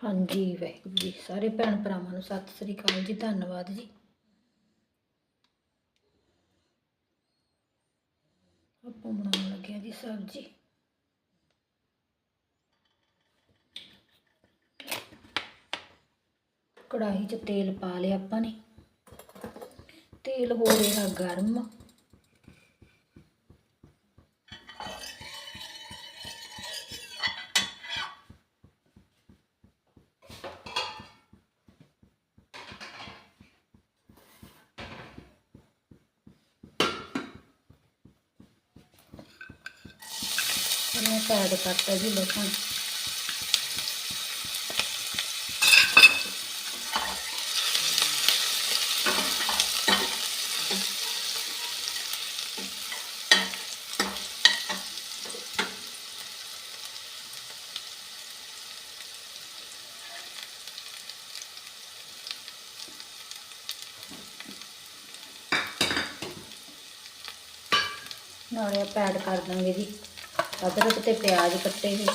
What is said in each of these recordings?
ਹਾਂਜੀ, ਵਾਹਿਗੁਰੂ ਜੀ। ਸਾਰੇ ਭੈਣ ਭਰਾਵਾਂ ਨੂੰ ਸਤਿ ਸ੍ਰੀ ਅਕਾਲ ਜੀ, ਧੰਨਵਾਦ ਜੀ। ਆਪਾਂ ਬਣਾਉਣ ਲੱਗੇ ਹਾਂ ਜੀ ਸਬਜ਼ੀ। ਕੜਾਹੀ 'ਚ ਤੇਲ ਪਾ ਲਿਆ ਆਪਾਂ ਨੇ। ਤੇਲ ਹੋ ਰਿਹਾ ਗਰਮ। ਮੈਂ ਪੈਡ ਕਰਤਾ ਜੀ ਨਾਲੇ ਆਪਾਂ ਐਡ ਕਰ ਦਾਂਗੇ ਜੀ। ਅਦਰਕ ਤੇ ਪਿਆਜ਼ ਕੱਟੇ ਹੋਏ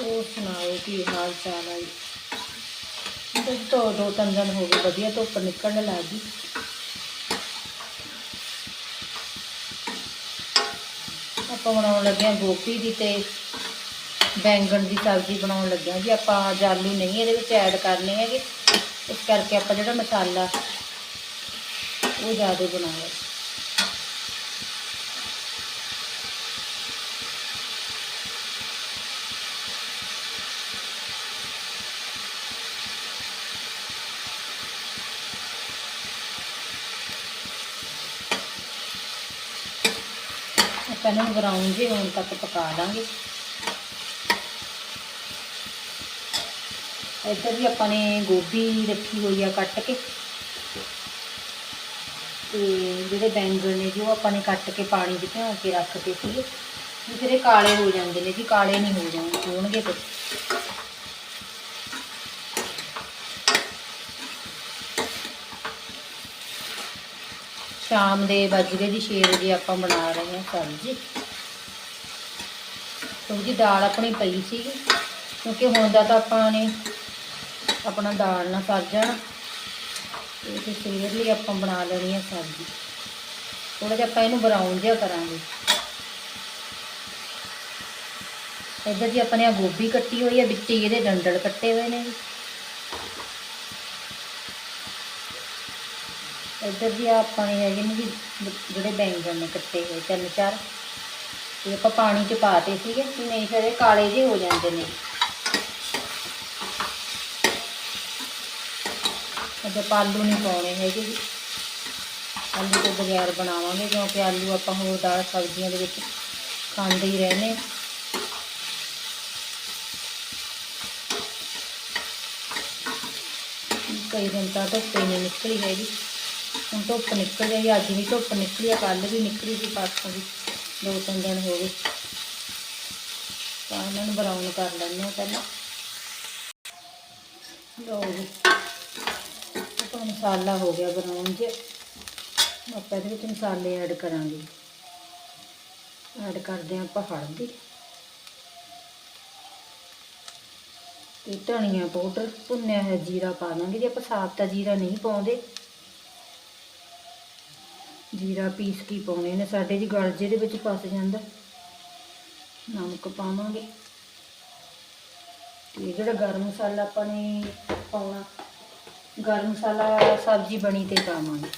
ਹੋਰ ਸੁਣਾਓ ਕੀ ਹਾਲ ਚਾਲ ਹੈ ਜੀ? ਤੋਂ ਦੋ ਤਿੰਨ ਦਿਨ ਹੋ ਗਏ ਵਧੀਆ ਧੁੱਪ ਨਿਕਲਣ ਲੱਗ ਗਈ। ਆਪਾਂ ਬਣਾਉਣ ਲੱਗੇ ਹਾਂ ਗੋਭੀ ਦੀ ਤੇ ਬੈਂਗਣ ਦੀ ਸਬਜ਼ੀ ਬਣਾਉਣ ਲੱਗੇ ਹਾਂ ਜੀ। ਆਪਾਂ ਅੱਜ ਨਹੀਂ ਇਹਦੇ ਵਿੱਚ ਐਡ ਕਰਨੇ ਹੈਗੇ। ਇਸ ਕਰਕੇ ਆਪਾਂ ਜਿਹੜਾ ਮਸਾਲਾ ਉਹ ਜ਼ਿਆਦਾ ਬਣਾਇਆ ਆਪਾਂ ਇਹਨਾਂ ਨੂੰ ਬਰਾਊਨ ਜਿਹੇ ਹੋਣ ਤੱਕ ਪਕਾ ਲਾਂਗੇ। ਇੱਧਰ ਵੀ ਆਪਾਂ ਨੇ ਗੋਭੀ ਰੱਖੀ ਹੋਈ ਆ ਕੱਟ ਕੇ। ਤੇ ਜਿਹੜੇ ਬੈਂਗਣ ਨੇ ਜੋ ਆਪਾਂ ਨੇ ਕੱਟ ਕੇ ਪਾਣੀ 'ਚ ਭਿਓ ਕੇ ਰੱਖਦੇ ਸੀਗੇ। ਵੀ ਫਿਰ ਇਹ ਕਾਲੇ ਹੋ ਜਾਂਦੇ ਨੇ ਜੀ, ਕਾਲੇ ਨਹੀਂ ਹੋ ਜਾਣ ਹੋਣਗੇ ਫਿਰ। ਸ਼ਾਮ ਦੇ ਵੱਜ ਗਏ ਜੀ 6 ਵਜੇ ਆਪਾਂ ਬਣਾ ਰਹੇ ਹਾਂ ਸਬਜ਼ੀ। ਕਿਉਂਕਿ ਦਾਲ ਆਪਣੀ ਪਈ ਸੀ ਕਿਉਂਕਿ ਹੁਣ ਦਾ ਤਾਂ ਆਪਾਂ ਨੇ ਆਪਣਾ ਦਾਲ ਨਾ ਸਰ ਜਾਣਾ। ਤੇ ਸਵੇਰ ਲਈ ਆਪਾਂ ਬਣਾ ਲੈਣੀ ਹੈ ਸਬਜ਼ੀ। ਥੋੜਾ ਜਿਹਾ ਆਪਾਂ ਇਹਨੂੰ ਬਰਾਊਨ ਜਿਹਾ ਕਰਾਂਗੇ। ਇੱਧਰ ਜੀ ਆਪਾਂ ਨੇ ਗੋਭੀ ਕੱਟੀ ਹੋਈ ਹੈ ਵਿੱਚ ਹੀ ਇਹਦੇ ਡੰਡਲ ਕੱਟੇ ਹੋਏ ਨੇ ਜੀ। ਇੱਧਰ ਜੀ ਆਪਾਂ ਨੇ ਹੈਗੇ ਨੇ ਜੀ ਜਿਹੜੇ ਬੈਂਗਣ ਨੇ ਕੱਟੇ ਹੋਏ, ਤਿੰਨ ਚਾਰ। ਤੇ ਆਪਾਂ ਪਾਣੀ 'ਚ ਪਾਤੇ ਸੀਗੇ ਕਿ ਨਹੀਂ ਫਿਰ ਇਹ ਕਾਲੇ ਜਿਹੇ ਹੋ ਜਾਂਦੇ ਨੇ। ਅੱਜ ਆਪਾਂ ਆਲੂ ਨਹੀਂ ਪਾਉਣੇ ਹੈਗੇ ਜੀ। ਆਲੂ ਤੋਂ ਬਗੈਰ ਬਣਾਵਾਂਗੇ, ਕਿਉਂਕਿ ਆਲੂ ਆਪਾਂ ਹੋਰ ਦਾਲ ਸਬਜ਼ੀਆਂ ਦੇ ਵਿੱਚ ਖਾਂਦੇ ਹੀ ਰਹਿੰਦੇ ਕਈ ਦਿਨ ਤਾਂ ਧੁੱਪੇ ਨਹੀਂ ਨਿਕਲੀ ਹੈਗੀ। ਹੁਣ ਧੁੱਪ ਨਿਕਲ ਜਾਈ ਅੱਜ ਵੀ ਧੁੱਪ ਨਿਕਲੀ ਆ ਕੱਲ ਵੀ ਨਿਕਲੀ ਸੀ ਪਾਸੋਂ ਵੀ ਦੋ ਤਿੰਨ ਦਿਨ ਹੋ ਗਏ। ਤਾਂ ਇਹਨਾਂ ਨੂੰ ਬਰਾਊਨ ਕਰ ਲੈਂਦੇ ਹਾਂ ਪਹਿਲਾਂ। ਲਓ ਜੀ ਆਪਣਾ ਮਸਾਲਾ ਹੋ ਗਿਆ ਬਰਾਊਨ ਜੇ ਆਪਾਂ ਇਹਦੇ ਵਿੱਚ ਮਸਾਲੇ ਐਡ ਕਰਾਂਗੇ। ਐਡ ਕਰਦੇ ਹਾਂ ਆਪਾਂ ਹਲਦੀ ਤੇ ਧਨੀਆ ਪਾਊਡਰ ਭੁੰਨਿਆ ਹੋਇਆ ਜੀਰਾ ਪਾ ਦਾਂਗੇ ਜੇ ਆਪਾਂ ਸਾਫ਼ ਤਾਂ ਜੀਰਾ ਨਹੀਂ ਪਾਉਂਦੇ ਜੀਰਾ ਪੀਸ ਕੇ ਪਾਉਣੇ ਨੇ, ਸਾਡੇ ਜੀ ਗਲ ਦੇ ਵਿੱਚ ਫਸ ਜਾਂਦਾ। ਨਮਕ ਪਾਵਾਂਗੇ। ਤੇ ਜਿਹੜਾ ਗਰਮ ਮਸਾਲਾ ਆਪਾਂ ਨੇ ਪਾਉਣਾ, ਗਰਮ ਮਸਾਲਾ ਸਬਜ਼ੀ ਬਣੀ ਤੇ ਪਾਵਾਂਗੇ।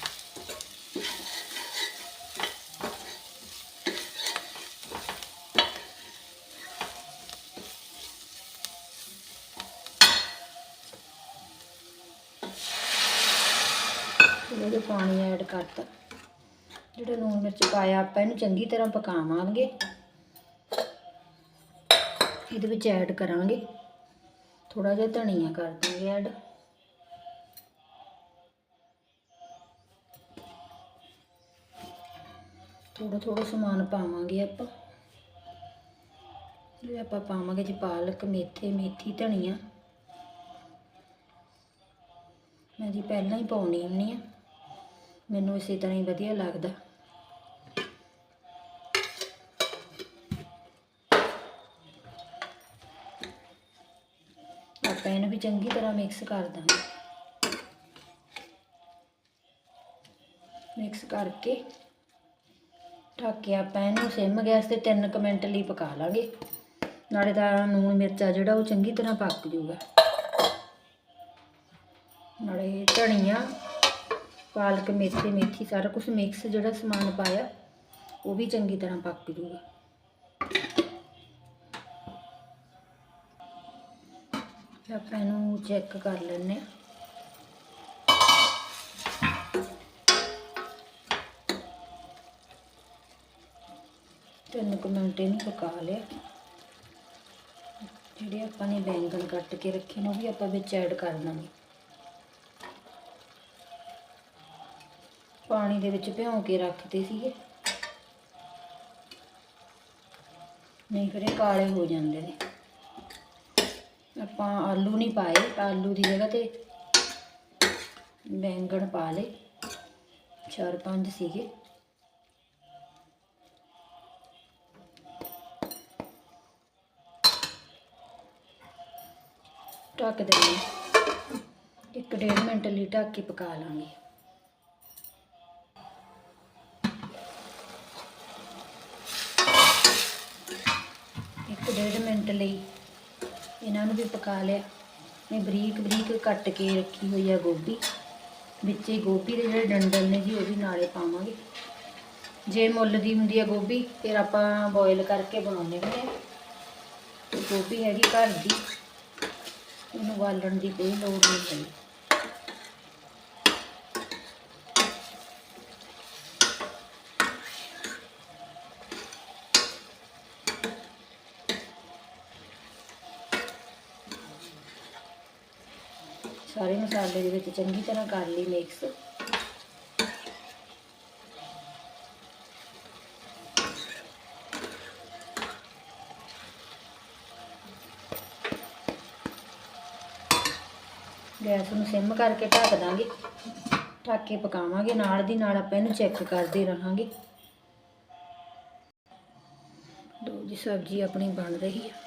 ਇਹਦੇ ਪਾਣੀ ਐਡ ਕਰਤਾ। ਜਿਹੜਾ ਲੂਣ ਮਿਰਚ ਪਾਇਆ ਆਪਾਂ ਇਹਨੂੰ ਚੰਗੀ ਤਰ੍ਹਾਂ ਪਕਾਵਾਂਗੇ। ਇਹਦੇ ਵਿੱਚ ਐਡ ਕਰਾਂਗੇ। ਥੋੜਾ ਜਿਹਾ ਧਨੀਆ ਕਰ ਦਾਂਗੇ ਐਡ ਥੋੜਾ ਥੋੜਾ ਸਮਾਨ ਪਾਵਾਂਗੇ ਆਪਾਂ। ਜੇ ਆਪਾਂ ਪਾਵਾਂਗੇ ਜੀ ਪਾਲਕ, ਮੇਥੇ, ਮੇਥੀ, ਧਨੀਆ। ਮੈਂ ਜੀ ਪਹਿਲਾਂ ਹੀ ਪਾਉਣੀ ਹੁੰਨੀ ਆ। ਮੈਨੂੰ ਇਸੇ ਤਰ੍ਹਾਂ ਹੀ ਵਧੀਆ ਲੱਗਦਾ। ਆਪਾਂ ਇਹਨੂੰ ਵੀ ਚੰਗੀ ਤਰ੍ਹਾਂ ਮਿਕਸ ਕਰ ਦਾਂਗੇ। ਮਿਕਸ ਕਰਕੇ ਢੱਕ ਕੇ ਆਪਾਂ ਇਹਨੂੰ ਸਿਮ ਗੈਸ ਤੇ 3 ਮਿੰਟ ਲਈ ਪਕਾ ਲਾਂਗੇ। ਨਾਲੇ ਤਾਂ ਨੂਣ ਮਿਰਚਾ ਜਿਹੜਾ ਉਹ ਚੰਗੀ ਤਰ੍ਹਾਂ ਪੱਕ ਜਾਊਗਾ। ਨਾਲੇ ਧਨੀਆ ਪਾਲਕ, ਮੇਥੇ, ਮੇਥੀ ਸਾਰਾ ਕੁਝ ਮਿਕਸ ਜਿਹੜਾ ਸਮਾਨ ਪਾਇਆ, ਉਹ ਵੀ ਚੰਗੀ ਤਰ੍ਹਾਂ ਪੱਕ ਜਾਊਗਾ ਆਪਾਂ ਇਹਨੂੰ ਚੈੱਕ ਕਰ ਲੈਂਦੇ ਹਾਂ। ਤਿੰਨ ਕੁ ਮਿੰਟ ਇਹਨੂੰ ਪਕਾ ਲਿਆ। ਜਿਹੜੇ ਆਪਾਂ ਨੇ ਬੈਂਗਣ ਕੱਟ ਕੇ ਰੱਖੇ ਨੇ, ਉਹ ਵੀ ਆਪਾਂ ਵਿੱਚ ਐਡ ਕਰ ਦਾਂਗੇ ਪਾਣੀ ਦੇ ਵਿੱਚ ਭਿਉਂ ਕੇ ਰੱਖਦੇ ਸੀਗੇ। ਨਹੀਂ ਫਿਰ ਇਹ ਕਾਲੇ ਹੋ ਜਾਂਦੇ ਨੇ। ਆਪਾਂ ਆਲੂ ਨਹੀਂ ਪਾਏ, ਆਲੂ ਦੀ ਜਗ੍ਹਾ ਤੇ ਬੈਂਗਣ ਪਾ ਲਏ, ਚਾਰ ਪੰਜ ਸੀਗੇ। ਢੱਕ ਦੇਣੀ ਇੱਕ ਡੇਢ ਮਿੰਟ ਲਈ ਢੱਕ ਕੇ ਪਕਾ ਲਾਂਗੇ। ਮਿੰਟ ਲਈ। ਇਹਨਾਂ ਨੂੰ ਵੀ ਪਕਾ ਲਿਆ। ਮੈਂ ਬਰੀਕ ਬਰੀਕ ਕੱਟ ਕੇ ਰੱਖੀ ਹੋਈ ਆ ਗੋਭੀ। ਵਿੱਚ ਹੀ ਗੋਭੀ ਦੇ ਜਿਹੜੇ ਡੰਡਲ ਨੇ ਜੀ, ਉਹ ਵੀ ਨਾਲੇ ਪਾਵਾਂਗੇ। ਜੇ ਮੁੱਲ ਦੀ ਹੁੰਦੀ ਆ ਗੋਭੀ, ਫਿਰ ਆਪਾਂ ਬੋਇਲ ਕਰਕੇ ਬਣਾਉਂਦੇ ਹੁੰਦੇ ਆ। ਗੋਭੀ ਹੈਗੀ ਘਰ ਦੀ। ਇਹਨੂੰ ਵਾਲਣ ਦੀ ਕੋਈ ਲੋੜ ਨਹੀਂ ਹੈ ਸਾਰੇ ਮਸਾਲੇ ਦੇ ਵਿੱਚ ਚੰਗੀ ਤਰ੍ਹਾਂ ਕਰ ਲਈ ਮਿਕਸ। ਗੈਸ ਨੂੰ ਸਿਮ ਕਰਕੇ ਢੱਕ ਦਾਂਗੇ। ਢੱਕ ਕੇ ਪਕਾਵਾਂਗੇ। ਨਾਲ ਦੀ ਨਾਲ ਆਪਾਂ ਇਹਨੂੰ ਚੈੱਕ ਕਰਦੇ ਰਹਾਂਗੇ। ਦੋ ਜੀ, ਸਬਜ਼ੀ ਆਪਣੀ ਬਣ ਰਹੀ ਹੈ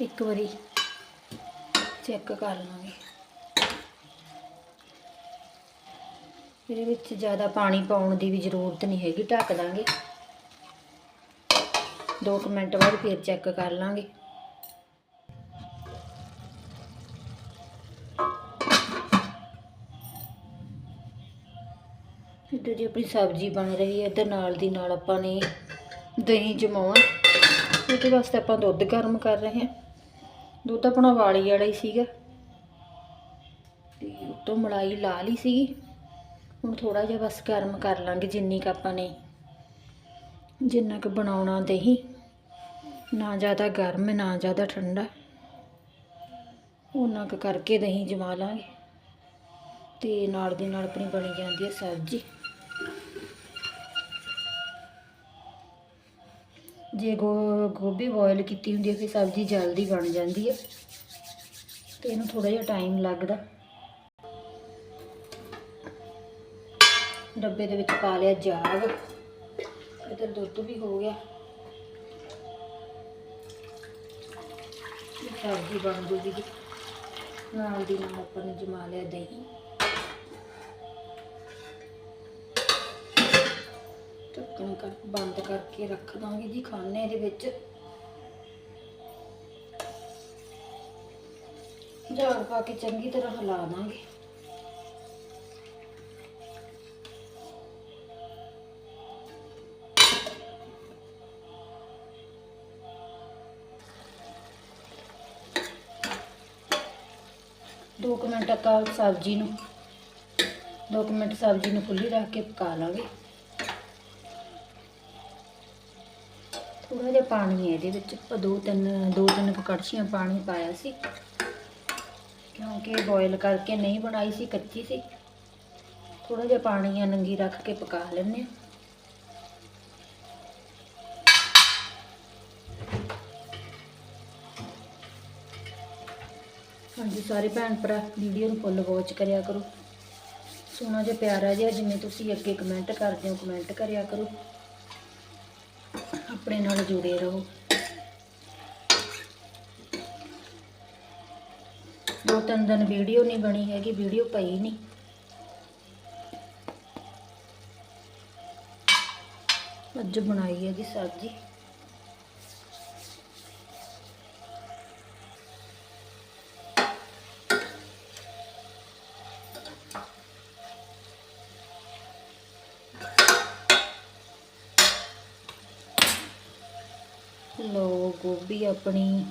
ਇੱਕ ਵਾਰੀ ਚੈੱਕ ਕਰ ਲਾਂਗੇ। ਇਹਦੇ ਵਿੱਚ ਜ਼ਿਆਦਾ ਪਾਣੀ ਪਾਉਣ ਦੀ ਵੀ ਜ਼ਰੂਰਤ ਨਹੀਂ ਹੈਗੀ, ਢੱਕ ਦਾਂਗੇ। 2 ਮਿੰਟ ਬਾਅਦ ਫਿਰ ਚੈੱਕ ਕਰ ਲਾਂਗੇ। ਇੱਧਰ ਜੀ ਆਪਣੀ ਸਬਜ਼ੀ ਬਣ ਰਹੀ ਹੈ, ਇੱਧਰ ਨਾਲ ਦੀ ਨਾਲ ਆਪਾਂ ਨੇ ਦਹੀਂ ਜਮਾਉਣਾ। ਉਹਦੇ ਵਾਸਤੇ ਆਪਾਂ ਦੁੱਧ ਗਰਮ ਕਰ ਰਹੇ ਹਾਂ। ਦੁੱਧ ਆਪਣਾ ਵਾਲੀ ਵਾਲਾ ਹੀ ਸੀਗਾ। ਤੇ ਉਤੋਂ ਮਲਾਈ ਲਾ ਲਈ ਸੀਗੀ। ਹੁਣ ਥੋੜਾ ਜਿਹਾ ਬਸ ਗਰਮ ਕਰ ਲਾਂਗੇ ਜਿੰਨੀ ਕ ਆਪਾਂ ਨੇ। ਜਿੰਨਾ ਕ ਬਣਾਉਣਾ ਦਹੀਂ, ਨਾ ਜ਼ਿਆਦਾ ਗਰਮ, ਨਾ ਜ਼ਿਆਦਾ ਠੰਡਾ। ਉਹਨਾਂ ਕ ਕਰਕੇ ਦਹੀਂ ਜਮਾ ਲਾਂਗੇ। ਤੇ ਨਾਲ ਦੀ ਨਾਲ ਆਪਣੀ ਬਣੀ ਜਾਂਦੀ ਹੈ ਸਬਜ਼ੀ। ਜੇ ਗੋ ਗੋਭੀ ਬੋਇਲ ਕੀਤੀ ਹੁੰਦੀ ਹੈ, ਫਿਰ ਸਬਜ਼ੀ ਜਲਦੀ ਬਣ ਜਾਂਦੀ ਹੈ ਤੇ ਇਹਨੂੰ ਥੋੜਾ ਜਿਹਾ ਟਾਈਮ ਲੱਗਦਾ। ਡੱਬੇ ਦੇ ਵਿੱਚ ਪਾ ਲਿਆ ਜਾਗ। ਇਧਰ ਦੁੱਧ ਵੀ ਹੋ ਗਿਆ। ਸਬਜ਼ੀ ਬਣ ਜੂਗੀ। ਨਾਲ ਦੀ ਨਾਲ ਆਪਾਂ ਨੇ ਜਮਾ ਲਿਆ ਦਹੀਂ। ਢੱਕਣ ਕਰ, ਬੰਦ ਕਰਕੇ ਰੱਖ ਦਾਂਗੇ ਜੀ ਖਾਣੇ ਦੇ ਵਿੱਚ। ਜਾਗ ਪਾ ਕੇ ਚੰਗੀ ਤਰ੍ਹਾਂ ਹਿਲਾ ਦਾਂਗੇ। ਦੋ ਕੁ ਮਿੰਟ ਤੱਕ ਸਬਜ਼ੀ ਨੂੰ, ਦੋ ਕੁ ਮਿੰਟ ਸਬਜ਼ੀ ਨੂੰ ਖੁੱਲੀ ਰੱਖ ਕੇ ਪਕਾ ਲਾਂਗੇ। ਥੋੜਾ ਜਿਹਾ ਪਾਣੀ ਹੈ ਇਹਦੇ ਵਿੱਚ। ਆਪਾਂ ਦੋ ਤਿੰਨ ਦੋ ਤਿੰਨ ਕੁ ਕੜਛੀਆਂ ਪਾਣੀ ਪਾਇਆ ਸੀ। ਕਿਉਂਕਿ ਬੋਇਲ ਕਰਕੇ ਨਹੀਂ ਬਣਾਈ ਸੀ, ਕੱਚੀ ਸੀ। ਥੋੜਾ ਜਿਹਾ ਪਾਣੀ ਆ, ਨੰਗੀ ਰੱਖ ਕੇ ਪਕਾ ਲੈਂਦੇ ਆ ਹਾਂਜੀ, ਸਾਰੇ ਭੈਣ ਭਰਾ, ਵੀਡੀਓ ਨੂੰ ਫੁੱਲ ਵਾਚ ਕਰਿਆ ਕਰੋ। ਸੋਹਣਾ ਜਿਹਾ ਪਿਆਰਾ ਜਿਹਾ, ਜਿਵੇਂ ਤੁਸੀਂ ਅੱਗੇ ਕਮੈਂਟ ਕਰਦੇ ਹੋ ਕਮੈਂਟ ਕਰਿਆ ਕਰੋ। ਆਪਣੇ ਨਾਲ ਜੁੜੇ ਰਹੋ। ਦੋ ਤਿੰਨ ਦਿਨ ਵੀਡੀਓ ਨਹੀਂ ਬਣੀ ਹੈਗੀ, ਵੀਡੀਓ ਪਈ ਨਹੀਂ। ਅੱਜ ਬਣਾਈ ਹੈ ਜੀ ਸਬਜ਼ੀ। ਲੋ ਗੋਭੀ ਆਪਣੀ,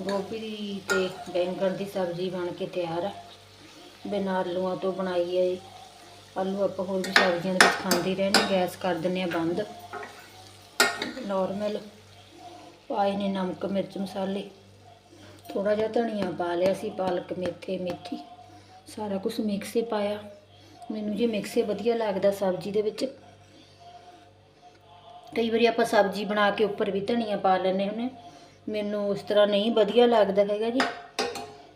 ਗੋਭੀ ਦੀ ਤੇ ਬੈਂਗਣ ਦੀ ਸਬਜ਼ੀ ਬਣ ਕੇ ਤਿਆਰ ਆ। ਬਿਨਾਂ ਆਲੂਆਂ ਤੋਂ ਬਣਾਈ ਹੈ ਇਹ। ਆਲੂ ਆਪਾਂ ਹੋਰ ਵੀ ਸਬਜ਼ੀਆਂ ਦੇ ਵਿੱਚ ਖਾਂਦੇ ਰਹਿੰਦੇ ਗੈਸ ਕਰ ਦਿੰਦੇ ਆ ਬੰਦ। ਨਾਰਮਲ ਪਾਏ ਨੇ ਨਮਕ, ਮਿਰਚ, ਮਸਾਲੇ। ਥੋੜਾ ਜਿਹਾ ਧਨੀਆ ਪਾ ਲਿਆ ਸੀ, ਪਾਲਕ, ਮੇਥੇ, ਮੇਥੀ। ਸਾਰਾ ਕੁਝ ਮਿਕਸ ਹੀ ਪਾਇਆ। ਮੈਨੂੰ ਜੇ ਮਿਕਸ ਵਧੀਆ ਲੱਗਦਾ ਸਬਜ਼ੀ ਦੇ ਵਿੱਚ। ਕਈ ਵਾਰੀ ਆਪਾਂ ਸਬਜ਼ੀ ਬਣਾ ਕੇ ਉੱਪਰ ਵੀ ਧਨੀਆ ਪਾ ਲੈਂਦੇ ਹੁੰਦੇ ਮੈਨੂੰ ਉਸ ਤਰ੍ਹਾਂ ਨਹੀਂ ਵਧੀਆ ਲੱਗਦਾ ਹੈਗਾ ਜੀ।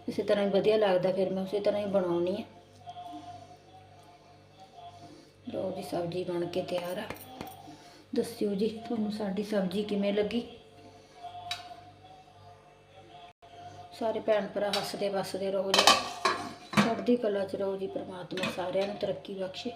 ਇਸੇ ਤਰ੍ਹਾਂ ਹੀ ਵਧੀਆ ਲੱਗਦਾ ਫਿਰ ਮੈਂ ਉਸੇ ਤਰ੍ਹਾਂ ਹੀ ਬਣਾਉਣੀ ਹੈ। ਲੋ ਜੀ, ਸਬਜ਼ੀ ਬਣ ਕੇ ਤਿਆਰ ਆ। ਦੱਸਿਓ ਜੀ, ਤੁਹਾਨੂੰ ਸਾਡੀ ਸਬਜ਼ੀ ਕਿਵੇਂ ਲੱਗੀ? ਸਾਰੇ ਭੈਣ ਭਰਾ ਹੱਸਦੇ ਵਸਦੇ ਰਹੋ ਜੀ। ਚੜ੍ਹਦੀ ਕਲਾ ਚ ਰਹੋ ਜੀ, ਪ੍ਰਮਾਤਮਾ ਸਾਰਿਆਂ ਨੂੰ ਤਰੱਕੀ ਬਖਸ਼ੇ।